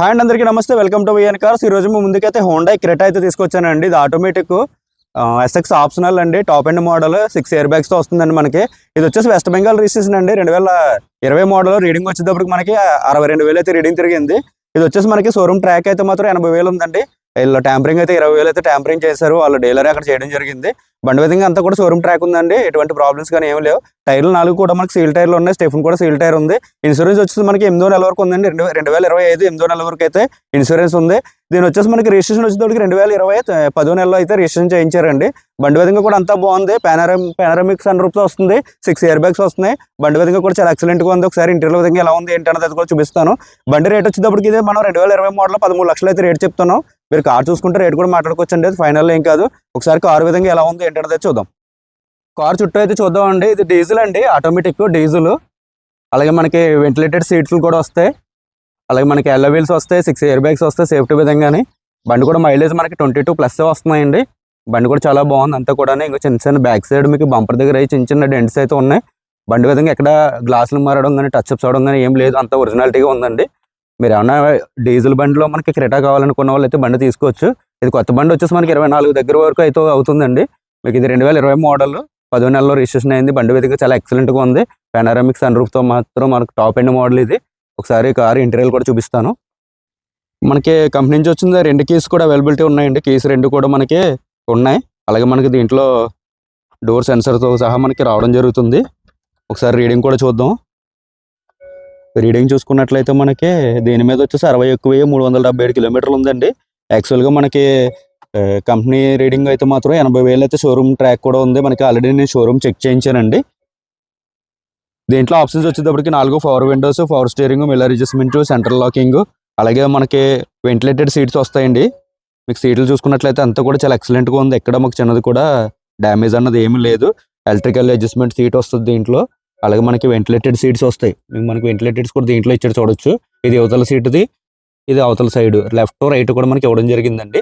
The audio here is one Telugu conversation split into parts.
హాయ్ అందరికీ నమస్తే. వెల్కమ్ టు విఎన్ కార్స్ ఈ రోజు మీ ముందుకైతే హోండా క్రెటా అయితే తీసుకొచ్చానండి. ఇది ఆటోమేటిక్ ఎస్ఎక్స్ ఆప్షనల్ అండి. Top end model six air బ్యాగ్స్తో వస్తుందండి మనకి. ఇది వచ్చేసి వెస్ట్ బెంగాల్ రిజిస్ట్రేషన్ అండి. రెండు వేల ఇరవై మోడల్ రీడింగ్ వచ్చేటప్పటికి మనకి అరవై రెండు వేలు అయితే రీడింగ్ తిరిగింది. ఇది వచ్చేసి మనకి షోరూమ్ ట్రాక్ అయితే మాత్రం ఎనభై వేలు ఉందండి. వీళ్ళు ట్యాంపరింగ్ అయితే ఇరవై వేలు అయితే ట్యాంపరింగ్ చేశారు. వాళ్ళు డీలర్ అక్కడ చేయడం జరిగింది. బండి విధంగా అంతా కూడా షోరూమ్ ట్రాక్ ఉందండి. ఎటువంటి ప్రాబ్లమ్స్ కానీ ఏం లేవు. టైర్లు నాలుగు కూడా మనకి సీల్ టైర్లు ఉన్నాయి. స్టెఫన్ కూడా సీల్ టైర్ ఉంది. ఇన్సూరెన్స్ వచ్చేసి మనకి ఎనిమిదో నెల వరకు ఉందండి. రెండు రెండు వేల ఇరవై ఐదు ఎనిమిదో నెల వరకు అయితే ఇన్సూరెన్స్ ఉంది. దీని వచ్చేసి మనకి రిజిస్ట్రేషన్ వచ్చేటప్పటికి రెండు వేల ఇరవై పదో నెలలో అయితే రిజిస్ట్రేషన్ చేయించారండి. బండి విధంగా కూడా అంతా బాగుంది. పానరమ్ పానరమిక్ సన్ రూప్తో వస్తుంది. సిక్స్ ఇయర్ బ్యాగ్స్ వస్తున్నాయి. బండి విధంగా కూడా చాలా ఎక్సలెంట్గా ఉంది. ఒకసారి ఇంటీరియర్ విధంగా ఎలా ఉంది ఏంటన్నది అది కూడా చూపిస్తాను. బండి రేట్ వచ్చేటప్పటికి ఇదే మనం రెండు వేల ఇరవై మోడల్ పదమూడు లక్షలు అయితే రేట్ చెప్తున్నాం. మీరు కార్ చూసుకుంటే రేట్ కూడా మాట్లాడుకోవచ్చండి. అది ఫైనల్ ఏం కాదు. ఒకసారి కార్ విధంగా ఎలా ఉంది ఏంటంటే చూద్దాం. కార్ చుట్టూ అయితే చూద్దామండి. ఇది డీజిల్ అండి. Automatic diesel. అలాగే మనకి వెంటిలేటెడ్ సీట్స్ కూడా వస్తాయి. అలాగే మనకి ఎల్ల వీల్స్ వస్తాయి సిక్స్ ఇయర్ బ్యాగ్స్ వస్తాయి సేఫ్టీ విధంగానే. బండి కూడా మైలేజ్ మనకి ట్వంటీ టూ ప్లస్ వస్తున్నాయండి. బండి కూడా చాలా బాగుంది. అంతా కూడా ఇంకా చిన్న చిన్న బ్యాక్ సైడ్ మీకు బంపర్ దగ్గర అయి చిన్న చిన్న డెంట్స్ అయితే ఉన్నాయి. బండి విధంగా ఎక్కడ గ్లాసులు మారడం కానీ టచ్ అప్స్ అవడం కానీ ఏం లేదు. అంత ఒరిజినాలిటీగా ఉందండి. మీరు ఏమన్నా డీజిల్ బండిలో మనకి క్రెటా కావాలనుకున్న వాళ్ళు అయితే బండి తీసుకోవచ్చు. ఇది కొత్త బండి వచ్చేసి మనకి ఇరవై నాలుగు దగ్గర వరకు అయితే అవుతుందండి. మీకు ఇది రెండు వేల ఇరవై మోడల్. పదో నెలలో రిజిస్ట్రేషన్ అయింది. బండి విధంగా చాలా ఎక్సలెంట్గా ఉంది. పెనారామిక్ సన్ రూఫ్తో మాత్రం మనకు టాప్ ఎండ్ మోడల్ ఇది. ఒకసారి కార్ ఇంటీరియర్ కూడా చూపిస్తాను. మనకి కంపెనీ నుంచి వచ్చింది. రెండు కీస్ కూడా అవైలబిలిటీ ఉన్నాయండి. కీస్ రెండు కూడా మనకి ఉన్నాయి. అలాగే మనకి దీంట్లో డోర్ సెన్సర్తో సహా మనకి రావడం జరుగుతుంది. ఒకసారి రీడింగ్ కూడా చూద్దాం. రీడింగ్ చూసుకున్నట్లయితే మనకి దీని మీద వచ్చేసి అరవై ఎక్కువ మూడు వందల డెబ్బై ఏడు కిలోమీటర్లు ఉందండి. యాక్చువల్గా మనకి కంపెనీ రీడింగ్ అయితే మాత్రం ఎనభై వేలు అయితే షోరూమ్ ట్రాక్ కూడా ఉంది. మనకి ఆల్రెడీ నేను షోరూమ్ చెక్ చేయించానండి. దీంట్లో ఆప్షన్స్ వచ్చేటప్పటికి నాలుగు power windows power steering mirror adjustment central locking అలాగే మనకి వెంటిలేటెడ్ సీట్స్ వస్తాయండి. మీకు సీట్లు చూసుకున్నట్లయితే అంతా కూడా చాలా ఎక్సలెంట్గా ఉంది. ఎక్కడ మాకు చిన్నది కూడా డ్యామేజ్ అన్నది ఏమీ లేదు. ఎలక్ట్రికల్ అడ్జస్ట్మెంట్ సీట్ వస్తుంది దీంట్లో. అలాగే మనకి వెంటిలేటెడ్ సీట్స్ వస్తాయి. మనకి వెంటిలేటెడ్స్ కూడా దీంట్లో ఇచ్చాడు చూడొచ్చు. ఇది అవతల సీటుది ఇది అవతల సైడ్ లెఫ్ట్ రైట్ కూడా మనకి ఇవ్వడం జరిగిందండి.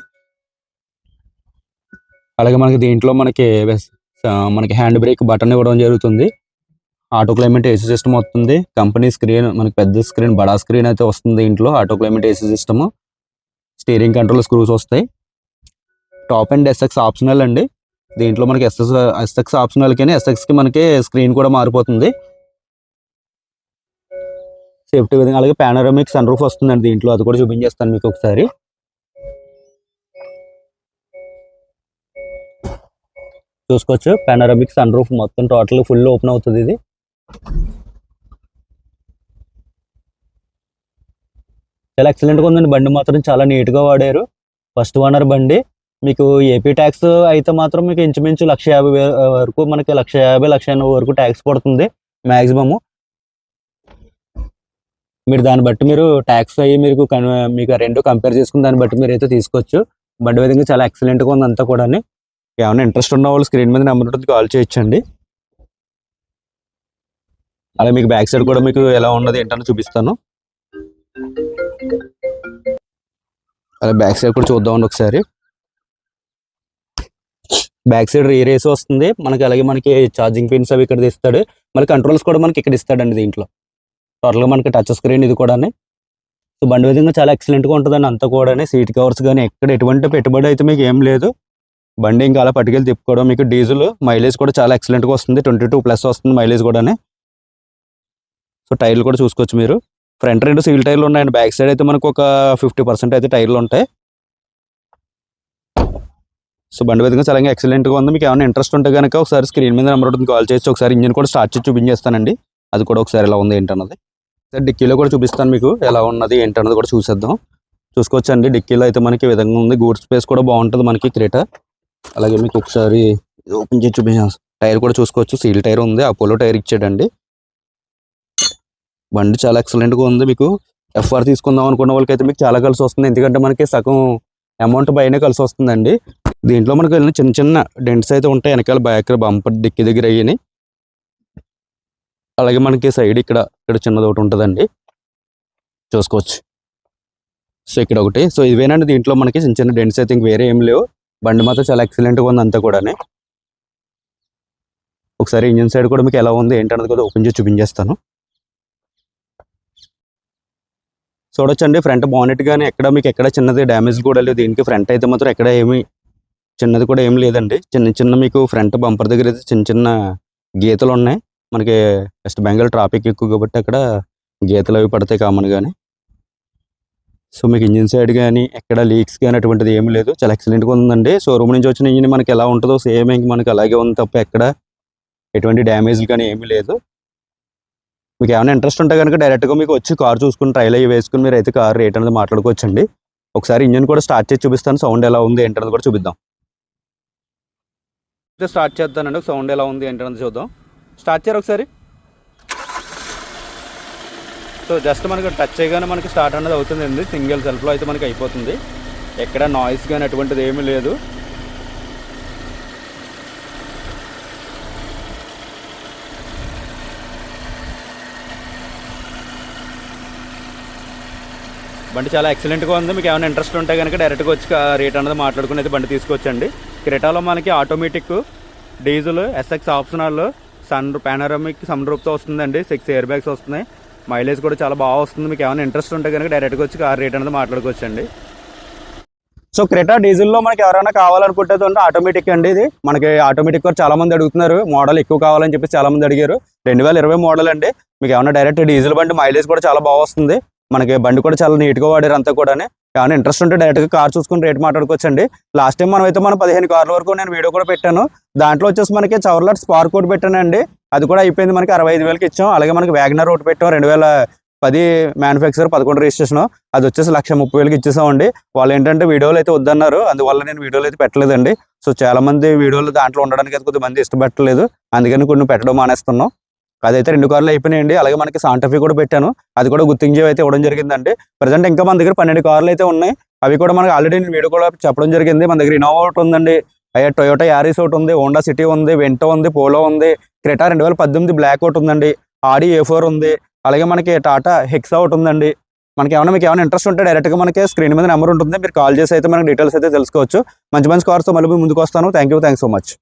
అలాగే మనకి దీంట్లో మనకి మనకి హ్యాండ్ బ్రేక్ బటన్ ఇవ్వడం జరుగుతుంది. ఆటో క్లైమేట్ ఏసీ సిస్టమ్ వస్తుంది. కంపెనీ స్క్రీన్ మనకి పెద్ద స్క్రీన్ బడా స్క్రీన్ అయితే వస్తుంది దీంట్లో. Auto climate AC system steering control screws వస్తాయి. టాప్ అండ్ ఎస్ఎక్స్ ఆప్షనల్ అండి. దీంట్లో మనకి ఎస్ఎస్ ఎస్ఎక్స్ ఆప్షనల్ కానీ ఎస్ఎక్స్కి మనకి స్క్రీన్ కూడా మారిపోతుంది. సేఫ్టీ విధంగా అలాగే పానరమిక్ సన్ రూఫ్ వస్తుందండి దీంట్లో. అది కూడా చూపించేస్తాను మీకు ఒకసారి. చూసుకోవచ్చు. పానరమిక్ సన్ రూఫ్ మొత్తం టోటల్ ఫుల్ ఓపెన్ అవుతుంది ఇది. చాలా ఎక్సలెంట్గా ఉందండి. బండి మాత్రం చాలా నీట్గా వాడారు. ఫస్ట్ ఓనర్ బండి. మీకు ఏపీ ట్యాక్స్ అయితే మాత్రం మీకు ఇంచుమించు లక్ష యాభై వరకు మనకి లక్ష యాభై లక్ష ఎనభై వరకు ట్యాక్స్ పడుతుంది మ్యాక్సిమము మీరు దాన్ని బట్టి మీరు ట్యాక్స్ అయ్యి మీకు మీకు రెండు కంపేర్ చేసుకుని దాన్ని బట్టి మీరు అయితే తీసుకోవచ్చు. బండి విధంగా చాలా ఎక్సలెంట్గా ఉంది అంతా కూడా ఏమైనా ఇంట్రెస్ట్ ఉన్న వాళ్ళు స్క్రీన్ మీద నెంబర్ ఉంటుంది కాల్ చేయొచ్చండి. అలాగే మీకు బ్యాక్ సైడ్ కూడా మీకు ఎలా ఉన్నది ఏంటని చూపిస్తాను. అలా బ్యాక్ సైడ్ కూడా చూద్దామండి ఒకసారి. బ్యాక్ సైడ్ రీ రేస్ వస్తుంది. మనకి అలాగే మనకి ఛార్జింగ్ పిన్స్ అవి ఇక్కడ ఇస్తాడు మళ్ళీ కంట్రోల్స్ కూడా మనకి ఇక్కడ ఇస్తాడండి దీంట్లో. టోటల్గా మనకి టచ్ స్క్రీన్ ఇది కూడా సో బండి విధంగా చాలా ఎక్సలెంట్గా ఉంటుందండి. అంతా కూడా సీట్ కవర్స్ కానీ ఎక్కడ ఎటువంటి పెట్టుబడి అయితే మీకు ఏం లేదు. బండి ఇంకా అలా పట్టుకెళ్ళి తిప్పుకోవడం మీకు డీజిల్ మైలేజ్ కూడా చాలా ఎక్సలెంట్గా వస్తుంది. ట్వంటీ టూ ప్లస్ వస్తుంది మైలేజ్ కూడా సో టైర్లు కూడా చూసుకోవచ్చు మీరు. ఫ్రంట్ రెండు సీల్ టైర్లు ఉన్నాయండి. బ్యాక్ సైడ్ అయితే మనకు ఒక ఫిఫ్టీ పర్సెంట్ అయితే టైర్లు ఉంటాయి. సో బండి విధంగా చాలా ఎక్సలెంట్గా ఉంది. మీకు ఏమైనా ఇంట్రెస్ట్ ఉంటే కనుక ఒకసారి స్క్రీన్ మీద నెంబర్ ఉంటుంది కాల్ చేసి ఒకసారి ఇంజిన్ కూడా స్టార్ట్ చేసి చూపించేస్తానండి. అది కూడా ఒకసారి ఎలా ఉంది ఏంటన్నది. సార్ డిక్కీలో కూడా చూపిస్తాను మీకు ఎలా ఉన్నది ఏంటన్నది కూడా చూసేద్దాం. చూసుకోవచ్చండి. డిక్కీలో అయితే మనకి విధంగా ఉంది. గూడ్ స్పేస్ కూడా బాగుంటుంది మనకి క్రేటా అలాగే మీకు ఒకసారి ఓపెన్ చేసి చూపించాను టైర్ కూడా చూసుకోవచ్చు. సీల్ టైర్ ఉంది. అపోలో టైర్ ఇచ్చాడండి. బండి చాలా ఎక్సలెంట్గా ఉంది మీకు. ఎఫ్ఆర్ తీసుకుందాం అనుకున్న వాళ్ళకైతే మీకు చాలా కలిసి వస్తుంది. ఎందుకంటే మనకి సగం అమౌంట్ పైన కలిసి వస్తుందండి. దీంట్లో మనకి వెళ్ళిన చిన్న చిన్న డెంట్స్ అయితే ఉంటాయి. వెనకాల బ్యాక్ బంపర్ డిక్కి దగ్గర అయ్యాయి అలాగే మనకి సైడ్ ఇక్కడ ఇక్కడ చిన్నది ఒకటి ఉంటుందండి. చూసుకోవచ్చు. సో ఇక్కడ ఒకటి. సో ఇవేనండి దీంట్లో మనకి చిన్న చిన్న డెంట్స్ అయితే ఇంక వేరే ఏం లేవు. బండి మాత్రం చాలా ఎక్సలెంట్గా ఉంది అంతా కూడా ఒకసారి ఇంజిన్ సైడ్ కూడా మీకు ఎలా ఉంది ఏంటన్నది కూడా ఓపెన్ చేసి చూపించేస్తాను. చూడొచ్చండి ఫ్రంట్ బానెట్ కానీ ఎక్కడ మీకు ఎక్కడ చిన్నది డ్యామేజ్ కూడా లేదు. దీనికి ఫ్రంట్ అయితే మాత్రం ఎక్కడ ఏమి చిన్నది కూడా ఏం లేదండి. చిన్న చిన్న మీకు ఫ్రంట్ బంపర్ దగ్గర అయితే చిన్న చిన్న గీతలు ఉన్నాయి. మనకి వెస్ట్ బెంగాల్ ట్రాఫిక్ ఎక్కువ కాబట్టి అక్కడ గీతలు అవి పడతాయి కామన్ కానీ సో మీకు ఇంజిన్ సైడ్ కానీ ఎక్కడ లీక్స్ కానీ అటువంటిది ఏమి లేదు. చాలా ఎక్సలెంట్గా ఉందండి. షోరూమ్ నుంచి వచ్చిన ఇంజిన్ మనకి ఎలా ఉంటుందో సేమ్ ఇంక మనకి అలాగే ఉంది తప్ప ఎక్కడ ఎటువంటి డ్యామేజ్లు కానీ ఏమీ లేదు. మీకు ఏమైనా ఇంట్రెస్ట్ ఉంటే కనుక డైరెక్ట్గా మీకు వచ్చి కార్ చూసుకుని ట్రైల్ అయ్యి వేసుకుని మీరు అయితే కార్ రేట్ అనేది మాట్లాడుకోవచ్చండి. ఒకసారి ఇంజిన్ కూడా స్టార్ట్ చేసి చూపిస్తాను. సౌండ్ ఎలా ఉంది ఏంటనేది కూడా చూపిద్దాం. స్టార్ట్ చేద్దానండి. సౌండ్ ఎలా ఉంది ఏంటనేది చూద్దాం. స్టార్ట్ చేయరు ఒకసారి. సో జస్ట్ మనకి టచ్ చేయగానే మనకి స్టార్ట్ అనేది అవుతుందండి. సింగిల్ సెల్ఫ్లో అయితే మనకి అయిపోతుంది. ఎక్కడ నాయిస్ కానీ అటువంటిది ఏమీ లేదు. బండి చాలా ఎక్సలెంట్గా ఉంది. మీకు ఏమైనా ఇంట్రెస్ట్ ఉంటే కనుక డైరెక్ట్గా వచ్చి రేట్ అనేది మాట్లాడుకుని అయితే బండి తీసుకొచ్చండి. క్రెటాలో మనకి automatic diesel SX optional sun panoramic sun రూప్తో వస్తుందండి. సిక్స్ ఇయర్ బ్యాగ్స్ వస్తున్నాయి. మైలేజ్ కూడా చాలా బాగా వస్తుంది. మీకు ఏమైనా ఇంట్రెస్ట్ ఉంటే కనుక డైరెక్ట్గా వచ్చి కార్ రేట్ అనేది మాట్లాడుకోవచ్చండి. సో క్రెటా డీజిల్లో మనకి ఎవరైనా కావాలనుకుంటే ఆటోమేటిక్ అండి ఇది. మనకి ఆటోమేటిక్ కూడా చాలా మంది అడుగుతున్నారు. మోడల్ ఎక్కువ కావాలని చెప్పి చాలా మంది అడిగారు. రెండు వేల ఇరవై మోడల్ అండి. మీకు ఏమైనా డైరెక్ట్ డీజిల్ బండి మైలేజ్ కూడా చాలా బాగా వస్తుంది. మనకి బండి కూడా చాలా నీట్గా వాడారు అంతా కూడా కానీ ఇంట్రెస్ట్ ఉంటే డైరెక్ట్గా కార్ చూసుకుని రేట్ మాట్లాడుకోవచ్చండి. లాస్ట్ టైం మనం అయితే మనం పదిహేను కార్ల వరకు నేను వీడియో కూడా పెట్టాను. దాంట్లో వచ్చేసి మనకి చవర్లాట్ స్పార్ కోడ్ పెట్టానండి. అది కూడా అయిపోయింది మనకి అరవై ఐదు వేలకి ఇచ్చాం. అలాగే మనకి వ్యాగ్నర్ ఒకటి పెట్టాం. రెండు వేల పది మ్యానుఫ్యాక్చర్ పదకొండు రిజిస్ట్రేషన్. అది వచ్చేసి లక్ష ముప్పై వేలకి ఇచ్చేసామండి. వాళ్ళు ఏంటంటే వీడియోలు అయితే వద్దన్నారు. అందువల్ల నేను వీడియోలు అయితే పెట్టలేదండి. సో చాలా మంది వీడియోలు దాంట్లో ఉండడానికి అయితే కొద్దిమంది ఇష్టపెట్టలేదు అందుకని కొన్ని పెట్టడం మానేస్తున్నాం. అదైతే రెండు కార్లు అయిపోయినాయండి. అలాగే మనకి సాంటఫీ కూడా పెట్టాను. అది కూడా గుర్తించేవి అయితే ఇవ్వడం జరిగిందండి. ప్రజెంట్ ఇంకా మన దగ్గర పన్నెండు కార్లు అయితే ఉన్నాయి. అవి కూడా మనకి ఆల్రెడీ నేను వీడియో కూడా చెప్పడం జరిగింది. మన దగ్గర ఇన్నోవా ఒకటి ఉందండి. అయ్యా టొయోటా యారీస్ ఒకటి ఉంది. హోండా సిటీ ఉంది. వెంటో ఉంది. పోలో ఉంది. క్రెటా రెండు వేల పద్దెనిమిది బ్లాక్ ఒకటి ఉందండి. ఆడి ఏ ఫోర్ ఉంది. అలాగే మనకి టాటా హెక్సా ఒకటి ఉందండి. మనకి ఏమైనా మీకు ఏమైనా ఇంట్రెస్ట్ ఉంటే డైరెక్ట్గా మనకి స్క్రీన్ మీద నెంబర్ ఉంటుంది. మీరు కాల్ చేసి అయితే మనకి డీటెయిల్స్ అయితే తెలుసుకోవచ్చు. మంచి మంచి కార్స్తో మళ్ళీ ముందుకు వస్తాను. Thank you thank so much